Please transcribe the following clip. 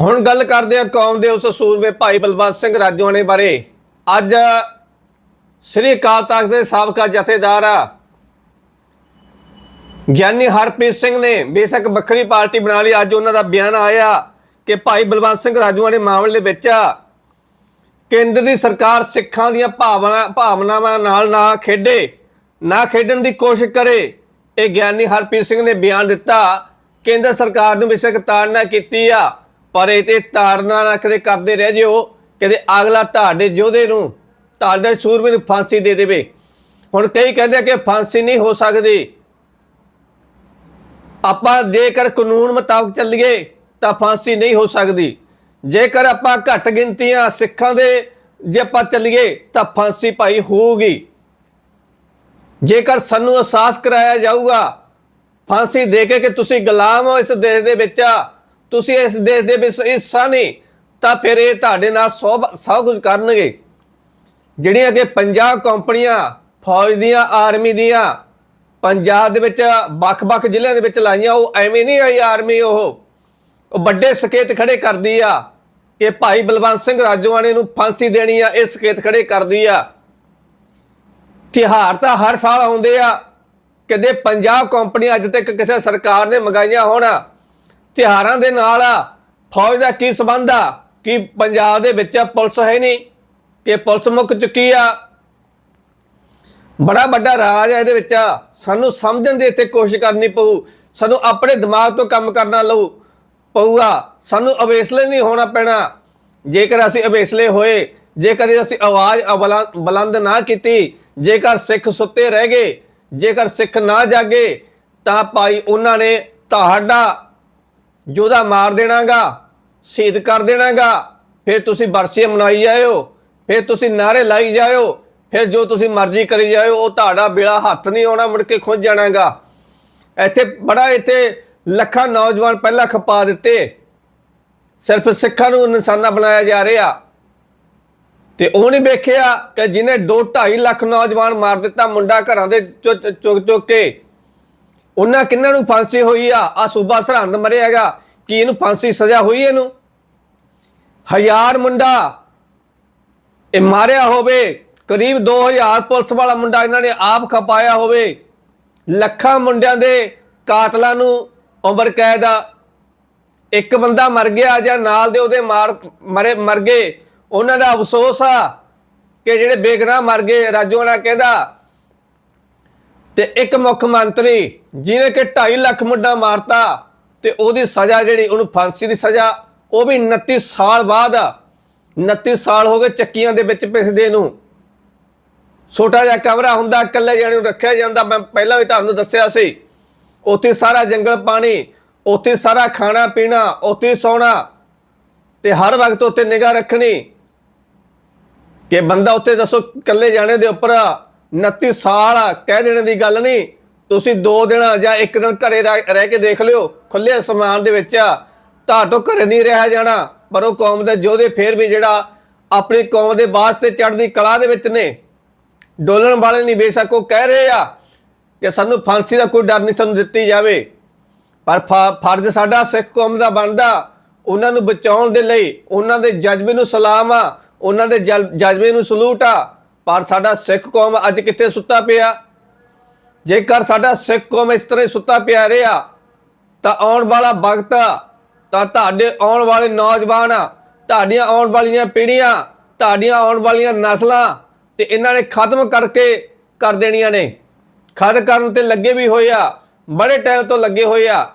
ਹੁਣ ਗੱਲ ਕਰਦੇ ਹਾਂ ਕੌਮ ਦੇ ਉਸ ਸੂਰਮੇ ਭਾਈ ਬਲਵੰਤ ਸਿੰਘ ਰਾਜੋਆਣੇ ਬਾਰੇ। ਅੱਜ ਸ੍ਰੀ ਅਕਾਲ ਤਖਤ ਦੇ ਸਾਬਕਾ ਜਥੇਦਾਰ ਆ ਗਿਆਨੀ ਹਰਪ੍ਰੀਤ ਸਿੰਘ ਨੇ ਬੇਸ਼ੱਕ ਵੱਖਰੀ ਪਾਰਟੀ ਬਣਾ ਲਈ। ਅੱਜ ਉਹਨਾਂ ਦਾ ਬਿਆਨ ਆਇਆ ਕਿ ਭਾਈ ਬਲਵੰਤ ਸਿੰਘ ਰਾਜੋਆਣੇ ਮਾਮਲੇ ਵਿੱਚ ਕੇਂਦਰ ਦੀ ਸਰਕਾਰ ਸਿੱਖਾਂ ਦੀਆਂ ਭਾਵਨਾ, ਭਾਵਨਾਵਾਂ ਨਾਲ ਨਾ ਖੇਡੇ, ਨਾ ਖੇਡਣ ਦੀ ਕੋਸ਼ਿਸ਼ ਕਰੇ। ਇਹ ਗਿਆਨੀ ਹਰਪ੍ਰੀਤ ਸਿੰਘ ਨੇ ਬਿਆਨ ਦਿੱਤਾ। ਕੇਂਦਰ ਸਰਕਾਰ ਨੂੰ ਬੇਸ਼ੱਕ ਤਾੜਨਾ ਕੀਤੀ ਆ। ਪਰ ਇਹ ਤੇ ਤਾੜਨਾ ਨਾ ਕਦੇ ਕਰਦੇ ਰਹਿ ਜਿਓ। ਕਦੇ ਅਗਲਾ ਤੁਹਾਡੇ ਯੋਧੇ ਨੂੰ ਤੁਹਾਡੇ ਸੂਰਮੇ ਨੂੰ ਫਾਂਸੀ ਦੇ ਦੇਵੇ। ਹੁਣ ਕਈ ਕਹਿੰਦੇ ਕਿ ਫਾਂਸੀ ਨਹੀਂ ਹੋ ਸਕਦੀ। ਆਪਾਂ ਜੇਕਰ ਕਾਨੂੰਨ ਮੁਤਾਬਕ ਚੱਲੀਏ ਤਾਂ ਫਾਂਸੀ ਨਹੀਂ ਹੋ ਸਕਦੀ। ਜੇਕਰ ਆਪਾਂ ਘੱਟ ਗਿਣਤੀਆਂ ਸਿੱਖਾਂ ਦੇ ਜੇ ਆਪਾਂ ਚੱਲੀਏ ਤਾਂ ਫਾਂਸੀ ਭਾਈ ਹੋਊਗੀ। ਜੇਕਰ ਸਾਨੂੰ ਅਹਿਸਾਸ ਕਰਾਇਆ ਜਾਊਗਾ, ਫਾਂਸੀ ਦੇ ਕੇ ਕਿ ਤੁਸੀਂ ਗੁਲਾਮ ਹੋ ਇਸ ਦੇਸ਼ ਦੇ ਵਿੱਚ ਤੁਸੀਂ ਇਸ ਦੇਸ਼ ਦੇ ਵਿੱਚ ਹਿੱਸਾ ਨਹੀਂ, ਤਾਂ ਫਿਰ ਇਹ ਤੁਹਾਡੇ ਨਾਲ ਸਭ ਸਭ ਕੁਝ ਕਰਨਗੇ। ਜਿਹੜੀਆਂ ਕਿ ਪੰਜਾਬ ਕੰਪਨੀਆਂ, ਫੌਜ ਦੀਆਂ, ਆਰਮੀ ਦੀਆਂ, ਪੰਜਾਬ ਦੇ ਵਿੱਚ, ਵੱਖ-ਵੱਖ ਜ਼ਿਲ੍ਹਿਆਂ ਦੇ ਵਿੱਚ ਲਾਈਆਂ, ਉਹ ਐਵੇਂ ਨਹੀਂ ਆਈ ਆਰਮੀ ਉਹ। ਉਹ ਵੱਡੇ ਸਕੇਤ ਖੜੇ ਕਰਦੀ ਆ ਕਿ ਭਾਈ ਬਲਵੰਤ ਸਿੰਘ ਰਾਜੋਆਣੇ ਨੂੰ ਫਾਂਸੀ ਦੇਣੀ ਆ, ਇਹ ਸਕੇਤ ਖੜੇ ਕਰਦੀ ਆ। ਤਿਹਾਰ ਤਾਂ ਹਰ ਸਾਲ ਆਉਂਦੇ ਆ। ਕਦੇ ਪੰਜਾਬ ਕੰਪਨੀ ਅੱਜ ਤੱਕ ਕਿਸੇ ਸਰਕਾਰ ਨੇ ਮੰਗਾਈਆਂ ਹੋਣ। ਤਿਹਾਰਾਂ ਦੇ ਨਾਲ ਫੌਜ ਦਾ ਕੀ ਸਬੰਧ ਆ? ਕਿ ਪੰਜਾਬ ਦੇ ਵਿੱਚ ਪੁਲਿਸ ਹੈ ਨਹੀਂ? ਕਿ ਪੁਲਿਸ ਮੁੱਕ ਚੁੱਕੀ ਆ? ਬੜਾ ਵੱਡਾ ਰਾਜ ਹੈ ਇਹਦੇ ਵਿੱਚ ਸਾਨੂੰ ਸਮਝਣ ਦੀ ਇੱਥੇ ਕੋਸ਼ਿਸ਼ ਕਰਨੀ ਪਊ। ਸਾਨੂੰ ਆਪਣੇ ਦਿਮਾਗ ਤੋਂ ਕੰਮ ਕਰਨਾ ਲਊ। ਪਊਗਾ ਸਾਨੂੰ ਅਵੇਸਲੇ ਨਹੀਂ ਹੋਣਾ ਪੈਣਾ। ਜੇਕਰ ਅਸੀਂ ਅਵੇਸਲੇ ਹੋਏ, ਜੇਕਰ ਅਸੀਂ ਆਵਾਜ਼ ਅਬਲਾ- ਬੁਲੰਦ ਨਾ ਕੀਤੀ, ਜੇਕਰ ਸਿੱਖ ਸੁੱਤੇ ਰਹਿ ਗਏ, ਜੇਕਰ ਸਿੱਖ ਨਾ ਜਾਗੇ, ਤਾਂ ਭਾਈ ਉਹਨਾਂ ਨੇ ਤੁਹਾਡਾ ਯੋਧਾ ਮਾਰ ਦੇਣਾਗਾ, ਸ਼ਹੀਦ ਕਰ ਦੇਣਾਗਾ, ਫਿਰ ਤੁਸੀਂ ਬਰਸੀਆਂ ਮਨਾਈ ਜਾਇਓ, ਫਿਰ ਤੁਸੀਂ ਨਾਰੇ ਲਾਈ ਜਾਇਓ, ਫਿਰ ਜੋ ਤੁਸੀਂ ਮਰਜ਼ੀ ਕਰੀ ਜਾਇਓ, ਉਹ ਤੁਹਾਡਾ ਬੇੜਾ ਹੱਥ ਨਹੀਂ ਆਉਣਾ, ਮੁੜ ਕੇ ਖੁੰਝ ਜਾਣਾਗਾ। ਇੱਥੇ ਬੜਾ ਇੱਥੇ ਲੱਖਾਂ ਨੌਜਵਾਨ ਪਹਿਲਾਂ ਖਪਾ ਦਿੱਤੇ। ਸਿਰਫ ਸਿੱਖਾਂ ਨੂੰ ਨਿਸ਼ਾਨਾ ਬਣਾਇਆ ਜਾ ਰਿਹਾ। ਤੇ ਉਹ ਨਹੀਂ ਵੇਖਿਆ ਕਿ ਜਿਹਨੇ 2.5 ਲੱਖ ਨੌਜਵਾਨ ਮਾਰ ਦਿੱਤਾ ਮੁੰਡਾ ਘਰਾਂ ਦੇ ਚੁੱਕ ਚੁੱਕ ਚੁੱਕ ਕੇ। ਉਹਨਾਂ ਕਿੰਨਾਂ ਨੂੰ ਫਾਂਸੀ ਹੋਈ ਆ? ਆ ਸੂਬਾ ਸਰਹੰਦ ਮਰਿਆ ਹੈਗਾ। ਕੀ ਇਹਨੂੰ ਫਾਂਸੀ ਸਜ਼ਾ ਹੋਈ ਇਹਨੂੰ? ਹਜ਼ਾਰ ਮੁੰਡਾ ਇਹ ਮਾਰਿਆ ਹੋਵੇ। ਕਰੀਬ 2000 ਪੁਲਿਸ ਵਾਲਾ ਮੁੰਡਾ ਇਹਨਾਂ ਨੇ ਆਪ ਖਪਾਇਆ ਹੋਵੇ। ਲੱਖਾਂ ਮੁੰਡਿਆਂ ਦੇ ਕਾਤਲਾਂ ਨੂੰ ਉਮਰ ਕੈਦ ਆ। ਇੱਕ ਬੰਦਾ ਮਰ ਗਿਆ ਜਾਂ ਨਾਲ ਦੇ ਉਹਦੇ ਮਾਰ ਮਰੇ ਮਰ ਗਏ। ਉਹਨਾਂ ਦਾ ਅਫਸੋਸ ਆ ਕਿ ਜਿਹੜੇ ਬੇਗਨਾਹ ਮਰ ਗਏ। ਰਾਜੋਆਣਾ ਕਹਿੰਦਾ ਤੇ ਇੱਕ ਮੁੱਖ ਮੰਤਰੀ ਜਿਹਨੇ ਕਿ 2.5 ਲੱਖ ਮੁੰਡਾ ਮਾਰਤਾ ਤੇ ਉਹਦੀ ਸਜ਼ਾ ਜਿਹੜੀ ਉਹਨੂੰ ਫਾਂਸੀ ਦੀ ਸਜ਼ਾ, ਉਹ ਵੀ 29 ਸਾਲ ਬਾਅਦ ਆ 29 ਸਾਲ ਹੋ ਗਏ ਚੱਕੀਆਂ ਦੇ ਵਿੱਚ ਪਿਸਦੇ ਨੂੰ। ਛੋਟਾ ਜਿਹਾ ਕਮਰਾ ਹੁੰਦਾ, ਇਕੱਲੇ ਜਾਣੇ ਨੂੰ ਰੱਖਿਆ ਜਾਂਦਾ, ਮੈਂ ਪਹਿਲਾਂ ਵੀ ਤੁਹਾਨੂੰ ਦੱਸਿਆ ਸੀ। ਉੱਥੇ ਸਾਰਾ ਜੰਗਲ ਪਾਣੀ, ਉੱਥੇ ਸਾਰਾ ਖਾਣਾ ਪੀਣਾ, ਉੱਥੇ ਸੌਣਾ ਤੇ ਹਰ ਵਕਤ ਉੱਤੇ ਨਿਗਾਹ ਰੱਖਣੀ। ਕਿ ਬੰਦਾ ਉੱਥੇ ਦੱਸੋ, ਇਕੱਲੇ ਜਾਣੇ ਦੇ ਉੱਪਰ 29 ਸਾਲ ਆ, ਕਹਿ ਦੇਣ ਦੀ ਗੱਲ ਨਹੀਂ। ਤੁਸੀਂ 2 ਦਿਨ ਜਾਂ 1 ਦਿਨ ਘਰੇ ਰਹਿ ਰਹਿ ਕੇ ਦੇਖ ਲਿਓ ਖੁੱਲੇ ਅਸਮਾਨ ਦੇ ਵਿੱਚ ਤੁਹਾਡੋਂ ਘਰੇ ਨਹੀਂ ਰਹਿ ਜਾਣਾ ਪਰ ਉਹ ਕੌਮ ਦੇ ਯੋਧੇ ਫੇਰ ਵੀ ਜਿਹੜਾ ਆਪਣੀ ਕੌਮ ਦੇ ਵਾਸਤੇ ਚੜ੍ਹਦੀ ਕਲਾ ਦੇ ਵਿੱਚ ਨੇ। ਡੋਲਣ ਵਾਲੇ ਨਹੀਂ ਬੇਸ਼ੱਕ ਉਹ ਕਹਿ ਰਹੇ ਆ ਕਿ ਸਾਨੂੰ ਫਾਂਸੀ ਦਾ ਕੋਈ ਡਰ ਨਹੀਂ ਸਾਨੂੰ ਦਿੱਤੀ ਜਾਵੇ। ਪਰ ਫਰਜ਼ ਸਾਡਾ ਸਿੱਖ ਕੌਮ ਦਾ ਬਣਦਾ। ਉਹਨਾਂ ਨੂੰ ਬਚਾਉਣ ਦੇ ਲਈ ਉਹਨਾਂ ਦੇ ਜਜ਼ਬੇ ਨੂੰ ਸਲਾਮ ਆ ਉਹਨਾਂ ਦੇ ਜਲ- ਜਜ਼ਬੇ ਨੂੰ ਸਲੂਟ ਆ। ਪਰ ਸਾਡਾ ਸਿੱਖ ਕੌਮ ਅੱਜ ਕਿੱਥੇ ਸੁੱਤਾ ਪਿਆ? ਜੇਕਰ ਸਾਡਾ ਸਿੱਖ ਕੌਮ ਇਸ ਤਰ੍ਹਾਂ ਸੁੱਤਾ ਪਿਆ ਰਿਹਾ, ਤਾਂ ਆਉਣ ਵਾਲਾ ਵਕਤ ਤਾਂ ਤੁਹਾਡੇ ਆਉਣ ਵਾਲੇ ਨੌਜਵਾਨ ਤੁਹਾਡੀਆਂ ਆਉਣ ਵਾਲੀਆਂ ਪੀੜ੍ਹੀਆਂ, ਤੁਹਾਡੀਆਂ ਆਉਣ ਵਾਲੀਆਂ ਨਸਲਾਂ ਤੇ ਇਹਨਾਂ ਨੇ ਖਤਮ ਕਰਕੇ ਕਰ ਦੇਣੀਆਂ ਨੇ। ਖਤਮ ਕਰਨ ਤੇ ਲੱਗੇ ਵੀ ਹੋਏ ਆ, ਬੜੇ ਟਾਈਮ ਤੋਂ ਲੱਗੇ ਹੋਏ ਆ।